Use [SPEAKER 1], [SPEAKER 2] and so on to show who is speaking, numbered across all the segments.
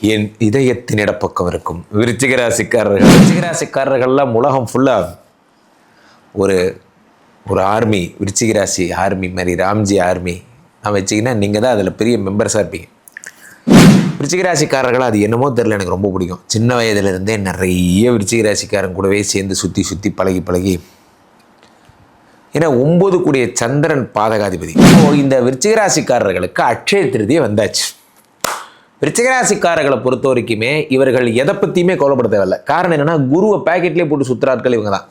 [SPEAKER 1] என் இதயத்தின் இடப்பக்கம் இருக்கும் விருச்சிகராசிக்காரர்கள். விருச்சிகராசிக்காரர்கள்லாம் உலகம் ஃபுல்லாக ஒரு ஒரு ஆர்மி விருச்சிகராசி ஆர்மி மாதிரி ராம்ஜி ஆர்மி நான் வச்சிங்கன்னா நீங்கள் தான் அதில் பெரிய மெம்பர்ஸாக இருப்பீங்க. விரிச்சிகராசிக்காரர்கள் அது என்னமோ தெரில எனக்கு ரொம்ப பிடிக்கும். சின்ன வயதுலேருந்தே நிறைய விருச்சிகராசிக்காரன் கூடவே சேர்ந்து சுற்றி சுற்றி பழகி பழகி. ஏன்னா ஒம்பது கூடிய சந்திரன் பாதகாதிபதி. இந்த விருச்சிகராசிக்காரர்களுக்கு அக்ஷய திருதியை வந்தாச்சு. ரிச்சிகராசிக்காரர்களை பொறுத்த வரைக்குமே இவர்கள் எதை பற்றியுமே கவலைப்பட தேவையில்ல. காரணம் என்னன்னா குருவை பேக்கெட்லேயே போட்டு சுற்றுறாட்கள் இவங்க தான்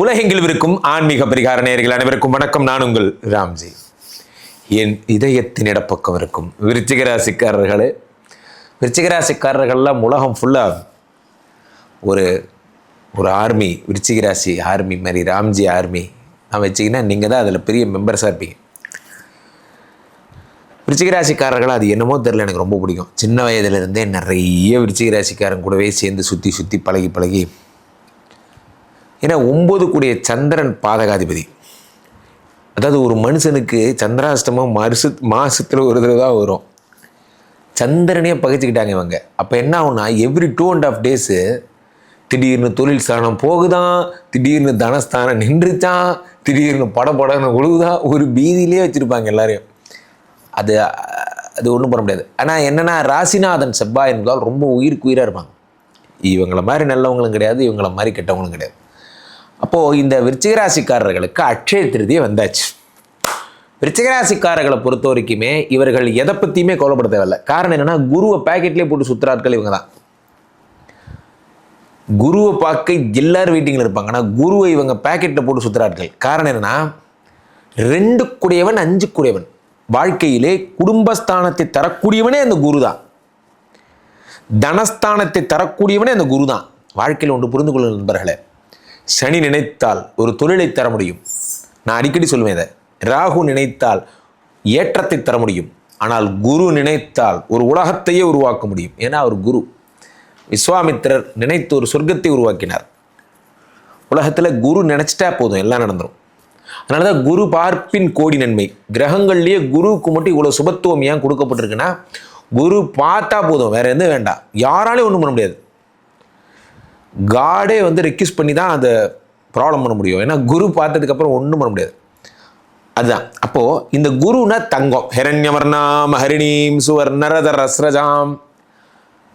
[SPEAKER 1] உலகெங்கில் இருக்கும் ஆன்மீக பரிகார நேர்கள் அனைவருக்கும் வணக்கம். நான் உங்கள் ராம்ஜி. என் இதயத்தின் இடப்பக்கம் இருக்கும் விருச்சிகராசிக்காரர்களே விருச்சிகராசிக்காரர்கள்லாம் உலகம் ஃபுல்லாக ஒரு ஒரு ஆர்மி விருச்சிகராசி ஆர்மி மாதிரி ராம்ஜி ஆர்மி நான் வச்சிங்கன்னா நீங்கள் தான் அதில் பெரிய மெம்பர்ஸாக இருப்பீங்க. விருச்சிகராசிக்காரர்களாக அது என்னமோ தெரில எனக்கு ரொம்ப பிடிக்கும். சின்ன வயதுலேருந்தே நிறைய விருச்சிகராசிக்காரன் கூடவே சேர்ந்து சுற்றி சுற்றி பழகி பழகி ஏன்னா ஒம்பது கூடிய சந்திரன் பாதகாதிபதி. அதாவது ஒரு மனுஷனுக்கு சந்திராஷ்டமம் மறுசு மாசத்தில் ஒரு தடவை தான் வரும். சந்திரனையே பகைச்சிக்கிட்டாங்க இவங்க. அப்போ என்ன ஆகும்னா every two and half days திடீர்னு தொழில் ஸ்தானம் போகுதான் திடீர்னு தனஸ்தானம் நின்றுச்சான் திடீர்னு படபடன்னு உழுகுதான் ஒரு பீதியிலே வச்சுருப்பாங்க எல்லாரையும். அது அது ஒன்றும் பண்ண முடியாது. ஆனால் என்னென்னா ராசிநாதன் செவ்வாய் என்பதால் ரொம்ப உயிருக்கு உயிராக இருப்பாங்க. இவங்கள மாதிரி நல்லவங்களும் கிடையாது இவங்கள மாதிரி கெட்டவங்களும் கிடையாது. அப்போது இந்த விருச்சிகராசிக்காரர்களுக்கு அட்சய திருதியை வந்தாச்சு. விருச்சிகராசிக்காரர்களை பொறுத்த வரைக்குமே இவர்கள் எதை பற்றியுமே கோலப்பட தேவையில்ல. காரணம் என்னென்னா குருவை பேக்கெட்லேயே போட்டு சுற்றுறார்கள் இவங்க தான் குருவை பார்க்க எல்லாரும் வெயிட்டிங்கில் இருப்பாங்க. ஆனால் குருவை இவங்க பேக்கெட்டில் போட்டு சுற்றுறார்கள் காரணம் என்னென்னா ரெண்டு கூடியவன் அஞ்சு கூடியவன். வாழ்க்கையிலே குடும்பஸ்தானத்தை தரக்கூடியவனே அந்த குரு தான் தனஸ்தானத்தை தரக்கூடியவனே அந்த குரு தான் வாழ்க்கையில் ஒன்று புரிந்து கொள்ளும் நண்பர்களே. சனி நினைத்தால் ஒரு தொழிலை தர முடியும். நான் அடிக்கடி சொல்லுவேன் இதை. ராகு நினைத்தால் ஏற்றத்தை தர முடியும். ஆனால் குரு நினைத்தால் ஒரு உலகத்தையே உருவாக்க முடியும். ஏன்னா அவர் குரு. விஸ்வாமித்திரர் நினைத்து ஒரு சொர்க்கத்தை உருவாக்கினார். உலகத்தில் குரு நினச்சிட்டா போதும். எல்லாம் நடந்துடும் அதனால தான் குரு பார்ப்பின் கோடி நன்மை. கிரகங்கள்லேயே குருவுக்கு மட்டும் இவ்வளோ சுபத்துவம் ஏன் கொடுக்கப்பட்டிருக்குன்னா குரு பார்த்தா போதும். வேறு எதுவும் வேண்டாம். யாராலையும் ஒன்றும் பண்ண முடியாது. காடே வந்து ரெக்யூஸ் பண்ணி தான் அதை ப்ராப்ளம் பண்ண முடியும். ஏன்னா குரு பார்த்ததுக்கப்புறம் ஒன்றும் பண்ண முடியாது. அதுதான். அப்போது இந்த குருனா தங்கம். ஹிரண்யவர்ணாம் ஹரிணீம் சுவர்ணரத ரஸ்ரஜாம்.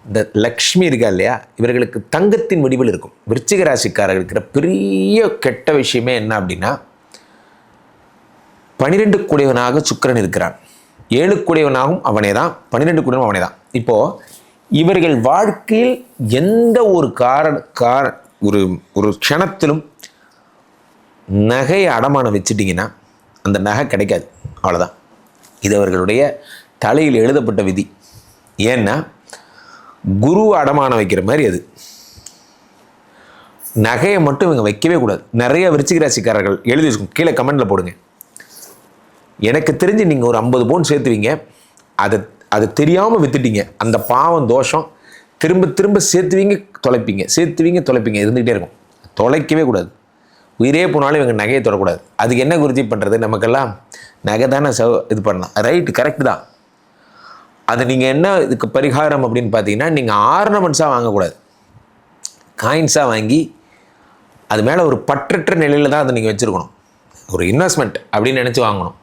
[SPEAKER 1] இந்த லக்ஷ்மி இருக்கா இல்லையா? இவர்களுக்கு தங்கத்தின் வடிவில் இருக்கும். விருச்சிக ராசிக்காரர்கள் இருக்கிற பெரிய கெட்ட விஷயமே என்ன அப்படின்னா பனிரெண்டு கூடியவனாக சுக்கிரன் இருக்கிறான். ஏழு கூடியவனாகவும் அவனே தான் பன்னிரெண்டு கூடியவன் அவனே தான் இப்போது இவர்கள் வாழ்க்கையில் எந்த ஒரு காரண கார ஒரு ஒரு க்ஷணத்திலும் நகையை அடமானம் வச்சிட்டிங்கன்னா அந்த நகை கிடைக்காது. அவ்வளோதான் இது அவர்களுடைய தலையில் எழுதப்பட்ட விதி. ஏன்னா குரு அடமானம் வைக்கிற மாதிரி அது. நகையை மட்டும் இவங்க வைக்கவே கூடாது. நிறைய விருச்சிக ராசிக்காரர்கள் எழுதி வச்சுக்கோங்க. கீழே கமெண்டில் போடுங்க. எனக்கு தெரிஞ்சு நீங்கள் ஒரு ஐம்பது பவுன் சேர்த்துவீங்க. அதை அது தெரியாமல் வித்துட்டீங்க. அந்த பாவம் தோஷம் திரும்ப திரும்ப சேர்த்துவீங்க தொலைப்பீங்க. சேர்த்துவீங்க தொலைப்பீங்க. இருந்துகிட்டே இருக்கும். தொலைக்கவே கூடாது. உயிரே போனாலும் இவங்க நகையை தொடக்கூடாது. அதுக்கு என்ன குருஜி பண்ணுறது நமக்கெல்லாம் நகை தானே செவ் இது பண்ணலாம். ரைட்டு கரெக்டு தான். அது நீங்கள் என்ன இதுக்கு பரிகாரம் அப்படின்னு பார்த்தீங்கன்னா நீங்கள் ஆர்னமெண்ட்ஸாக வாங்கக்கூடாது. காயின்ஸாக வாங்கி அது மேலே ஒரு பற்றற்ற நிலையில் தான் அதை நீங்கள் வச்சுருக்கணும். ஒரு இன்வெஸ்ட்மெண்ட் அப்படின்னு நினச்சி வாங்கணும்.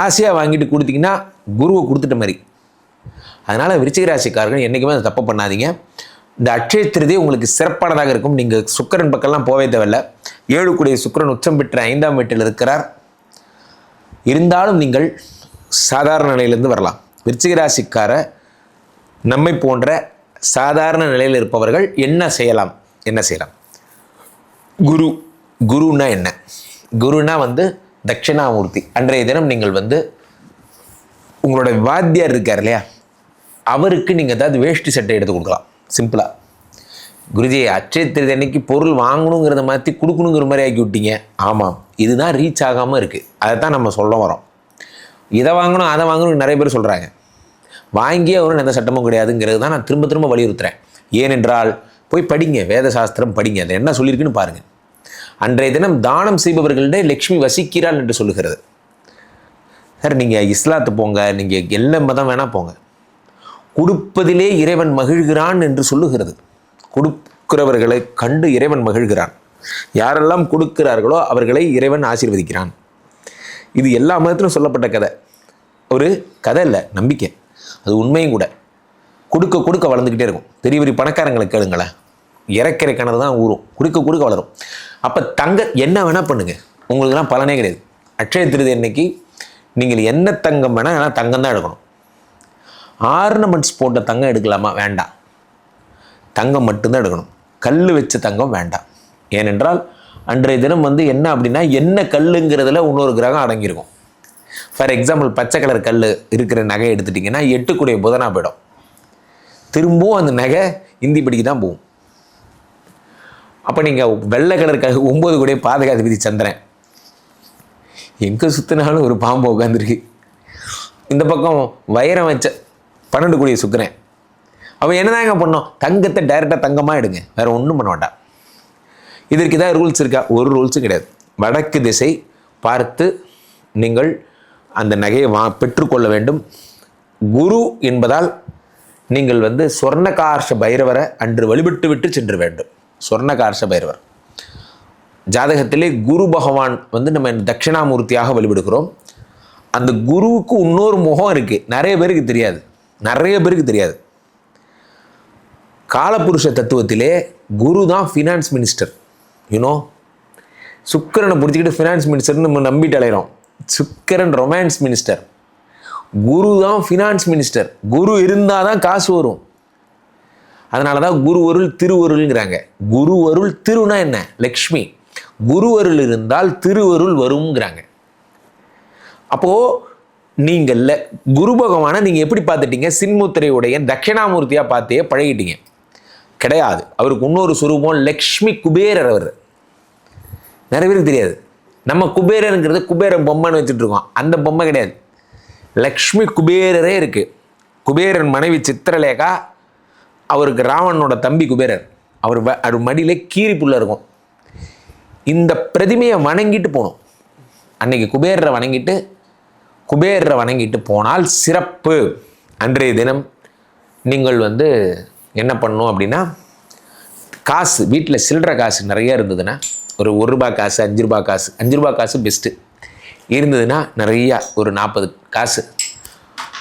[SPEAKER 1] ஆசையாக வாங்கிட்டு கொடுத்தீங்கன்னா குருவை கொடுத்துட்ட மாதிரி. அதனால் விருச்சிக ராசிக்காரர்கள் என்றைக்குமே அதை தப்பு பண்ணாதீங்க. இந்த அட்சய திருதி உங்களுக்கு சிறப்பானதாக இருக்கும். நீங்கள் சுக்கரன் பக்கம்லாம் போவே தேவையில்ல. ஏழு கூடிய சுக்கரன் உச்சம் பெற்ற ஐந்தாம் வீட்டில் இருக்கிறார். இருந்தாலும் நீங்கள் சாதாரண நிலையிலிருந்து வரலாம். விருச்சிக ராசிக்கார நம்மை போன்ற சாதாரண நிலையில் இருப்பவர்கள் என்ன செய்யலாம்? என்ன செய்யலாம்? குரு குருன்னா என்ன? குருனா வந்து தட்சிணாமூர்த்தி. அன்றைய தினம் நீங்கள் வந்து உங்களோட வாத்தியார் இருக்கார் இல்லையா? அவருக்கு நீங்கள் ஏதாவது வேஷ்டி சட்டை எடுத்து கொடுக்கலாம். சிம்பிளாக குருஜி அட்சய திருதி அன்னைக்கு பொருள் வாங்கணுங்கிறத மாற்றி கொடுக்கணுங்கிற மாதிரி ஆக்கி விட்டீங்க. ஆமாம். இதுதான் ரீச் ஆகாமல் இருக்குது அதை தான் நம்ம சொல்ல வரோம். இதை வாங்கணும் அதை வாங்கணும் நிறைய பேர் சொல்கிறாங்க வாங்கியே அவரும் எந்த சட்டமும் கிடையாதுங்கிறது தான் நான் திரும்ப திரும்ப வலியுறுத்துகிறேன் ஏனென்றால் போய் படிங்க. வேத சாஸ்திரம் படிங்க. அதை என்ன சொல்லியிருக்குன்னு பாருங்கள் அன்றைய தினம் தானம் செய்பவர்களிடையே லக்ஷ்மி வசிக்கிறாள் என்று சொல்லுகிறது. சார் நீங்கள் இஸ்லாத்து போங்க. நீங்கள் எல்லா மதம் வேணால் போங்க. கொடுப்பதிலே இறைவன் மகிழ்கிறான் என்று சொல்லுகிறது. கொடுக்கிறவர்களை கண்டு இறைவன் மகிழ்கிறான். யாரெல்லாம் கொடுக்கிறார்களோ அவர்களை இறைவன் ஆசீர்வதிக்கிறான். இது எல்லா மதத்திலும் சொல்லப்பட்ட கதை. ஒரு கதை இல்லை நம்பிக்கை. அது உண்மையும் கூட. கொடுக்க கொடுக்க வளர்ந்துக்கிட்டே இருக்கும். பெரிய பெரிய பணக்காரங்களை கேளுங்களேன். இறக்கிற கிணறு தான் ஊறும். கொடுக்க கொடுக்க வளரும். அப்போ தங்க என்ன வேணால் பண்ணுங்கள் உங்களுக்குலாம் பலனே கிடையாது. அக்ஷய திருதி அன்னைக்கு நீங்கள் என்ன தங்கம் வேணால் ஆனால் தங்கம் தான் எடுக்கணும். ஆர்னமெண்ட்ஸ் போட்ட தங்கம் எடுக்கலாமா? வேண்டாம். தங்கம் மட்டும்தான் எடுக்கணும். கல் வச்ச தங்கம் வேண்டாம். ஏனென்றால் அன்றைய தினம் வந்து என்ன அப்படின்னா என்ன கல்லுங்கிறதுல இன்னொரு கிரகம் அடங்கியிருக்கும். ஃபார் எக்ஸாம்பிள் பச்சை கலர் கல் இருக்கிற நகை எடுத்துட்டிங்கன்னா எட்டுக்குடைய புதனா போயிடும். திரும்பவும் அந்த நகை இந்தி படிக்கு தான் போகும். அப்போ நீங்கள் வெள்ளை கலர் க ஒம்பது கூடிய பாதுகாதிபதி சந்திரன். எங்கே சுற்றினாலும் ஒரு பாம்பு உட்காந்துருக்கு இந்த பக்கம் வைரம் வச்ச பன்னெண்டு கோடி சுக்கரன் அவன் என்னதாங்க பண்ணோம்? தங்கத்தை டைரெக்டாக தங்கமாக எடுங்க. வேற ஒன்றும் பண்ண வேண்டாம். இதற்கு ஏதாவது ரூல்ஸ் இருக்கா? ஒரு ரூல்ஸும் கிடையாது. வடக்கு திசை பார்த்து நீங்கள் அந்த நகையை வா பெற்றுக்கொள்ள வேண்டும். குரு என்பதால் நீங்கள் வந்து சொர்ணகார்ஷ பைரவரை அன்று வழிபட்டு விட்டு சென்று வேண்டும். சொர்ணகார்ஷ பைரவர். ஜாதகத்திலே குரு பகவான் வந்து நம்ம தட்சிணாமூர்த்தியாக வழிபடுகிறோம். அந்த குருவுக்கு இன்னொரு முகம் இருக்குது நிறைய பேருக்கு தெரியாது. நிறைய பேருக்கு தெரியாது. காலபுருஷ தத்துவத்திலே குரு தான் ஃபினான்ஸ் மினிஸ்டர் யூனோ சுக்கிரனை பிடிச்சிக்கிட்டு ஃபினான்ஸ் மினிஸ்டர்னு நம்ம நம்பிட்டு அலைகிறோம் சுக்கிரன் ரொமான்ஸ் மினிஸ்டர் குரு தான் ஃபினான்ஸ் மினிஸ்டர் குரு இருந்தால் தான் காசு வரும். அதனால தான் குருவருள் திருவருள்ங்கிறாங்க குருவருள் திருனா என்ன? லக்ஷ்மி. குருவருள் இருந்தால் திருவருள் வருங்கிறாங்க அப்போது நீங்கள் குரு பகவானை நீங்கள் எப்படி பார்த்துட்டீங்க? சின்முத்திரையுடைய தட்சிணாமூர்த்தியாக பார்த்தே பழகிட்டீங்க. கிடையாது. அவருக்கு இன்னொரு சுரூபம் லக்ஷ்மி குபேரர் அவர். நிறைய பேருக்கு தெரியாது. நம்ம குபேரருங்கிறது குபேரன் பொம்மைன்னு வச்சுட்டு இருக்கோம். அந்த பொம்மை கிடையாது. லக்ஷ்மி குபேரரே இருக்குது குபேரன் மனைவி சித்திரலேகா அவருக்கு ராவணனோட தம்பி குபேரர். அவர் வ- அவர் மடியிலே கீரி இருக்கும். இந்த பிரதிமையை வணங்கிட்டு போகணும் அன்னைக்கு குபேரரை வணங்கிட்டு குபேரரை வணங்கிட்டு போனால் சிறப்பு. அன்றைய தினம் நீங்கள் வந்து என்ன பண்ணும் அப்படின்னா காசு வீட்டில் சில்லற காசு நிறைய இருந்ததுன்னா ஒரு ஒரு ரூபாய் காசு அஞ்சு ரூபாய் காசு அஞ்சு ரூபாய் காசு பெஸ்ட்டு இருந்ததுன்னா நிறையா ஒரு நாற்பது காசு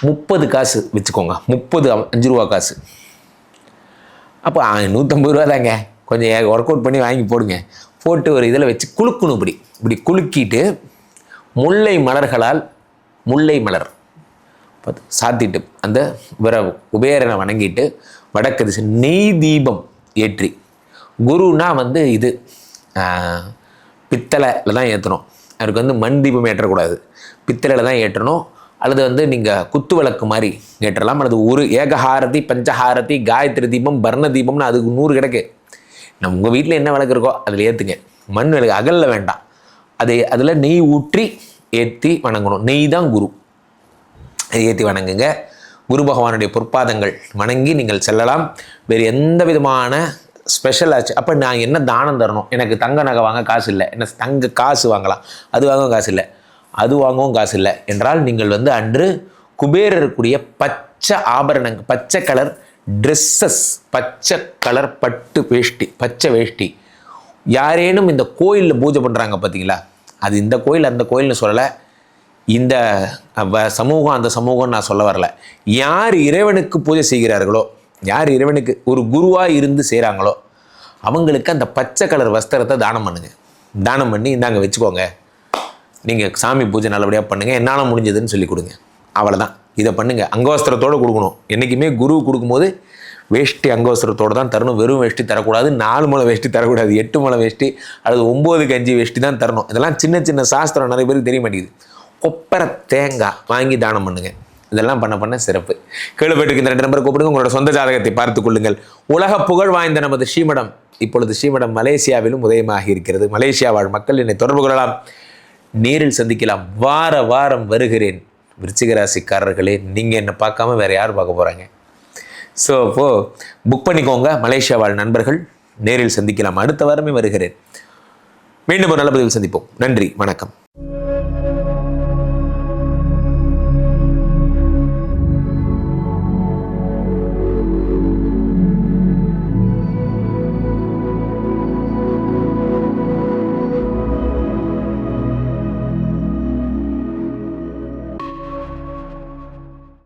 [SPEAKER 1] முப்பது காசு வச்சுக்கோங்க. முப்பது அஞ்சு ரூபா காசு. அப்போ நூற்றம்பது ரூபா தாங்க. கொஞ்சம் ஒர்க் அவுட் பண்ணி வாங்கி போடுங்க. போட்டு ஒரு இதில் வச்சு குலுக்கணும் இப்படி. இப்படி குலுக்கிட்டு முல்லை மலர்களால் முல்லை மலர். சாத்திட்டு அந்த விர குபேரனை வணங்கிட்டு வடக்கு திசை நெய் தீபம் ஏற்றி. குருனா வந்து இது பித்தளையில் தான் ஏற்றணும் அவருக்கு வந்து மண் தீபம் ஏற்றக்கூடாது. பித்தளையில் தான் ஏற்றணும். அல்லது வந்து நீங்கள் குத்து விளக்கு மாதிரி ஏற்றலாம். அல்லது ஒரு ஏகஹாரதி பஞ்சஹாரதி காயத்ரி தீபம் பர்ண தீபம்னு அதுக்கு நூறு கிடக்கு. நம்ம உங்கள் வீட்டில் என்ன விளக்கு இருக்கோ அதில் ஏற்றுங்க மண் விளக்கு அகல்ல வேண்டாம். அதை அதில் நெய் ஊற்றி ஏற்றி வணங்கணும். நெய் தான் குரு. அதை ஏற்றி வணங்குங்க. குரு பகவானுடைய பொற்பாதங்கள் வணங்கி நீங்கள் செல்லலாம். வேறு எந்த விதமான ஸ்பெஷல் ஆச்சு? அப்போ நான் என்ன தானம் தரணும்? எனக்கு தங்க நகை வாங்க காசு இல்லை. என்ன தங்க காசு வாங்கலாம். அது வாங்கவும் காசு இல்லை. அது வாங்கவும் காசு இல்லை. என்றால் நீங்கள் வந்து அன்று குபேரருக்குரிய பச்சை ஆபரணங்கள் பச்சை கலர் ட்ரெஸ்ஸஸ் பச்சை கலர் பட்டு வேஷ்டி பச்சை வேஷ்டி. யாரேனும் இந்த கோயிலில் பூஜை பண்ணுறாங்க பார்த்தீங்களா அது இந்த கோயில் அந்த கோயில்னு சொல்லலை. இந்த சமூகம் அந்த சமூகம் நான் சொல்ல வரல. யார் இறைவனுக்கு பூஜை செய்கிறார்களோ யார் இறைவனுக்கு ஒரு குருவாக இருந்து செய்கிறாங்களோ அவங்களுக்கு அந்த பச்சை கலர் வஸ்திரத்தை தானம் பண்ணுங்கள் தானம் பண்ணி இந்தாங்க வச்சுக்கோங்க. நீங்கள் சாமி பூஜை நல்லபடியாக பண்ணுங்கள் என்னால் முடிஞ்சதுன்னு சொல்லி கொடுங்க. அவ்வளோதான் இதை பண்ணுங்கள் அங்கவஸ்திரத்தோடு கொடுக்கணும். என்றைக்குமே குரு கொடுக்கும்போது வேஷ்டி அங்கவசரத்தோடு தான் தரணும். வெறும் வேஷ்டி தரக்கூடாது நாலு முளை வேஷ்டி தரக்கூடாது எட்டு முளை வேஷ்டி அல்லது ஒம்பது கஞ்சி வேஷ்டி தான் தரணும். இதெல்லாம் சின்ன சின்ன சாஸ்திரம் நிறைய பேருக்கு தெரிய மாட்டேங்குது. கொப்பரை தேங்காய் வாங்கி தானம் பண்ணுங்கள் இதெல்லாம் பண்ண பண்ண சிறப்பு. கேளுப்பட்டுக்கு இந்த ரெண்டு நம்பரை கூப்பிடுங்க. உங்களோட சொந்த ஜாதகத்தை பார்த்துக் கொள்ளுங்கள். உலக புகழ் வாய்ந்த நமது ஸ்ரீமடம். இப்பொழுது ஸ்ரீமடம் மலேசியாவிலும் உதயமாகி இருக்கிறது. மலேசியா வாழ் மக்கள் என்னை தொடர்பு கொள்ளலாம். நேரில் சந்திக்கலாம். வார வாரம் வருகிறேன். விருச்சிகராசிக்காரர்களே நீங்கள் என்னை பார்க்காம வேறு யார் பார்க்க போகிறாங்க ஸோ அப்போது புக் பண்ணிக்கோங்க மலேசியா வாழ் நண்பர்கள். நேரில் சந்திக்கலாம். அடுத்த வாரமே வருகிறேன். மீண்டும் ஒரு நல்ல பதிவில் சந்திப்போம். நன்றி. வணக்கம்.